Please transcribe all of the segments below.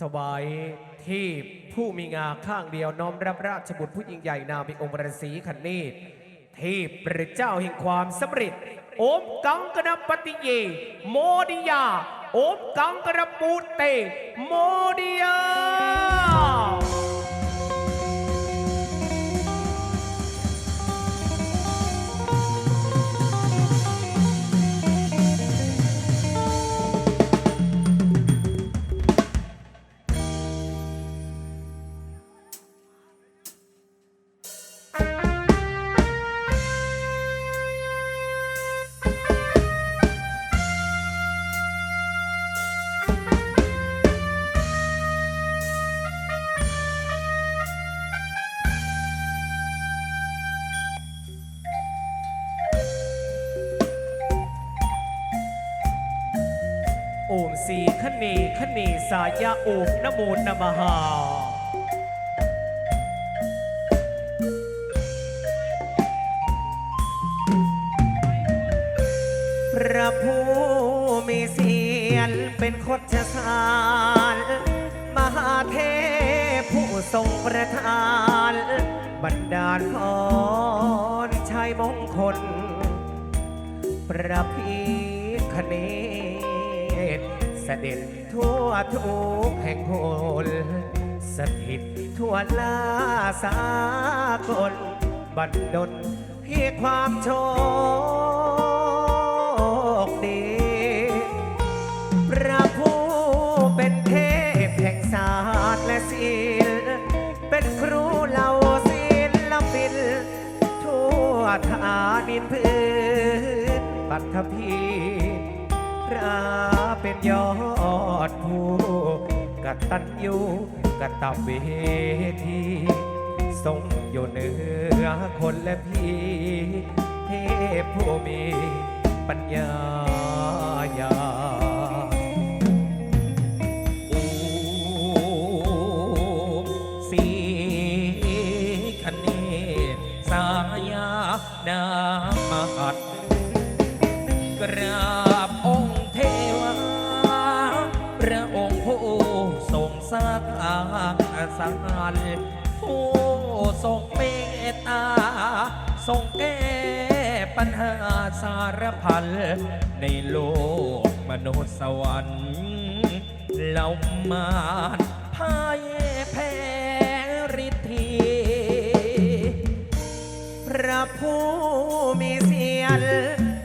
ถวายที่ผู้มีงาข้างเดียวน้อมรับราชบุตรผู้ยิ่งใหญ่นามเป็นองค์ประสีขันนีที่พระเจ้าแห่งความสำเร็จ โอมกังกระปฏิเย โมดิยา โอมกังกระปูเต โมดิยา โอมสีคเนคเนสายาโอมนโมนมหาพระผู้มีเสียนเป็นคดชสารมหาเทพผู้ทรงประทานบรรดาลพรชัยมงคลประพีคเน ด็จทั่วทุกแห่งโลสถิตทั่วลาสากลบัดดลให้ความโชคดีพระผู้เป็นเทพแห่งศาสตร์และศิลป์เป็นครูเหล่าศิลปินทั่วทานินพื้นปัทภีพระ เป็นยอดผู้กตัญญูกตบเวทีทรงอยู่เหนือคนและพี่ เทพผู้มีปัญญาางสรรผู้ทรงเมตตา ทรงแก้ปัญหาสารพันในโลกมนุษย์สวรรค์เหล่ามารพ่ายแพ้ฤทธีพระผู้มีเสียน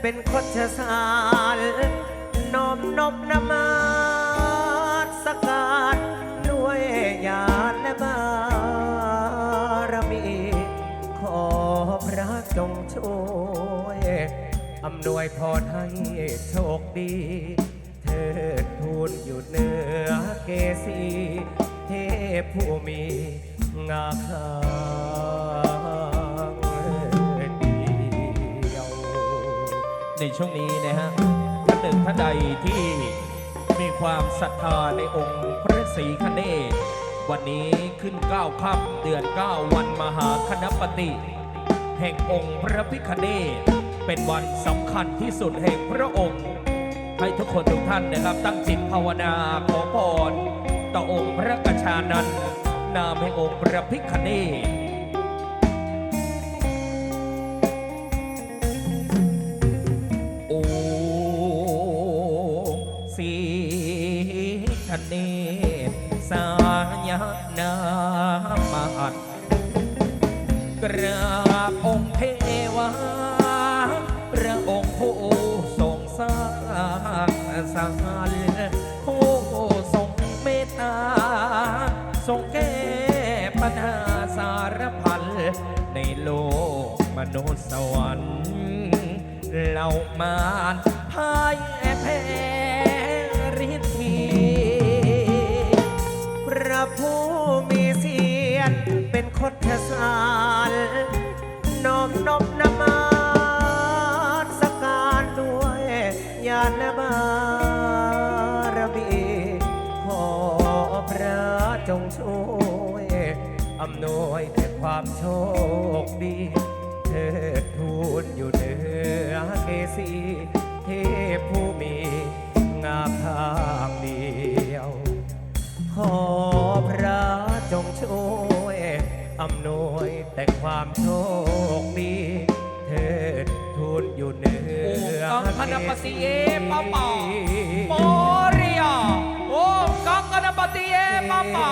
เป็นคดชสารน้อมนบนมา อำนวยพรให้โชคดีเถิดทูลอยู่เหนือเกษีเทพผู้มีงาขางเดียวในช่วงนี้นะฮะท่านหนึ่งท่านใดที่มีความศรัทธาในองค์พระศรีคเนศวันนี้ขึ้นเก้าค่ำเดือนเก้าวันมหาคณปฏิแห่งองค์พระพิคเนศ เป็นวันสำคัญที่สุดแห่งพระองค์ ให้ทุกคนทุกท่านนะครับ ตั้งจิตภาวนาขอพรต่อองค์พระกชานันนามแห่งองค์พระพิคเนศโอ้สีทะเนศสายนามหัดกราบองค์เทวา สรรค์ผู้ทรงเมตตา ทรงแก้ปัญหาสารพันในโลกมนุษย์สวรรค์เหล่ามารพ่ายแพ้ฤทธีพระผู้มีเสียนเป็นคดชสารน้อมนบนมาสการด้วยญาณบา อำนวยแต่ความโชคดีเถิดทูลอยู่เหนือเกษีเทพผู้มีงามทางเดียวขขอพระจงช่วยอำนวยแต่ความโชคดีเถิดทูลอยู่เหนืโอ้อกังคณปฏิเยปะปะโมเรียโอ้กังคณปฏิเยปะปะ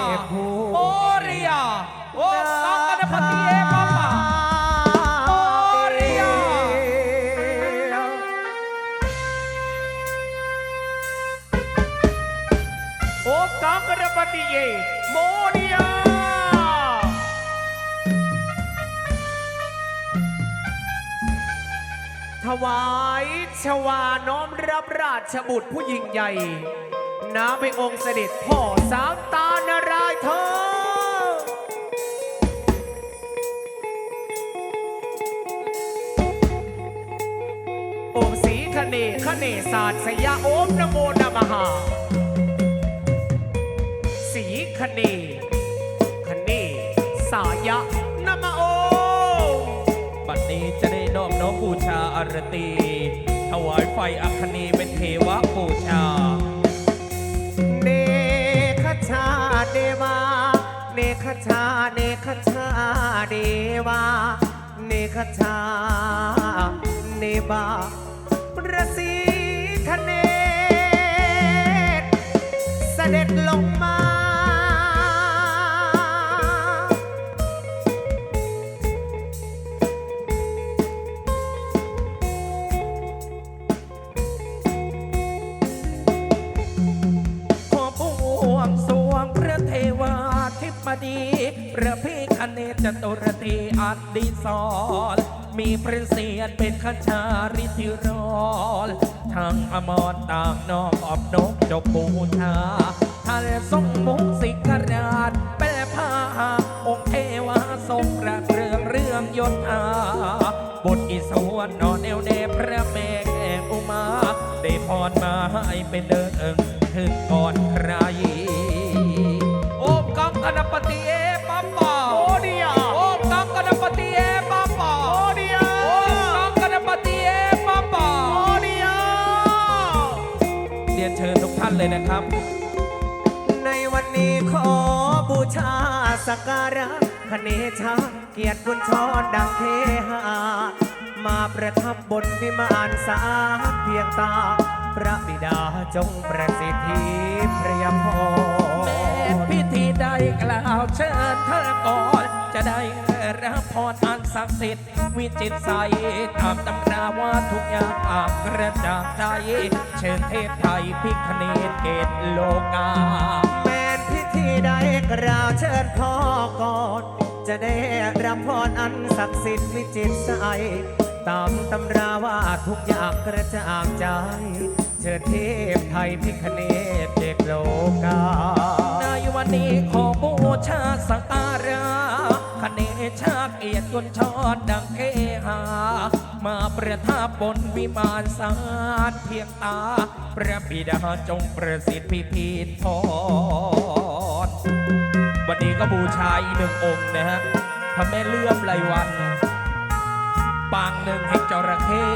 โอ้กังคณปฏิเยโมเรียถวายชวาน้อมรับราชบุตรผู้ยิ่งใหญ่ น้ำไปองค์เสด็จพ่อสามตานารายเธอโอมสีคเนคเนศาสตร์สยาโอมนโมนมหา สีคเนคเนสายะนมโอมบัดนี้จะได้นอบน้อมบูชาอารตี ถวายไฟอัคนีเป็นเทวบูชา เนคชาเดวา เนคชา เนคชาเดวา เนคชา เนบาประสีคเนศเสด็จลงมา จตุรตีอัดดิสรมีพระเสียรเป็นขชาริธิรอลทั้งอมรต่างนอกอบนกจบบูชาท่านทรงมุกสิกราชแปลพาองค์เทวาทรงกระเรื่องเรื่องยศอาบทอิสวนนอนแนวแนพระแม่อุมา ได้พรมาให้เป็นเดินเอิงถึงก่อนใครโอมกังกนปฏิเอปั เลยนะครับ ในวันนี้ขอบูชาสักการะคเนชาเกียรติบุญชรดังเคหา มาประทับบนวิมานสาเพียงตา พระบิดาจงประสิทธิพระยพแม้รพิธีใดกล่าวเชิญเธอก่อน จะได้รับพรอันศักดิ์สิทธิ์วิจิตใสตามตำราว่าทุกอย่างอากระจ่างใจเชิญเทพไทยพิคเนตเกตโลกา แม้นพิธีใดกล่าวเชิญพ่อก่อน จะได้รับพรอันศักดิ์สิทธิ์วิจิตใสตามตำราว่าทุกอย่างกระจ่างใจ เชิญเทพไทยพิคเนตเด็กโลกา ในวันนี้ขอบูชาสักการ ชาเกียรติกุญชรดังเกหา มาประทับบนวิมานสารเพียงตา พระบิดาจงประสิทธิ์พิพิธพรวันนี้ก็บูชาอีกหนึ่งองค์นะฮะพระแม่เลื่อมไรวัน ปางหนึ่งแห่งจระเข้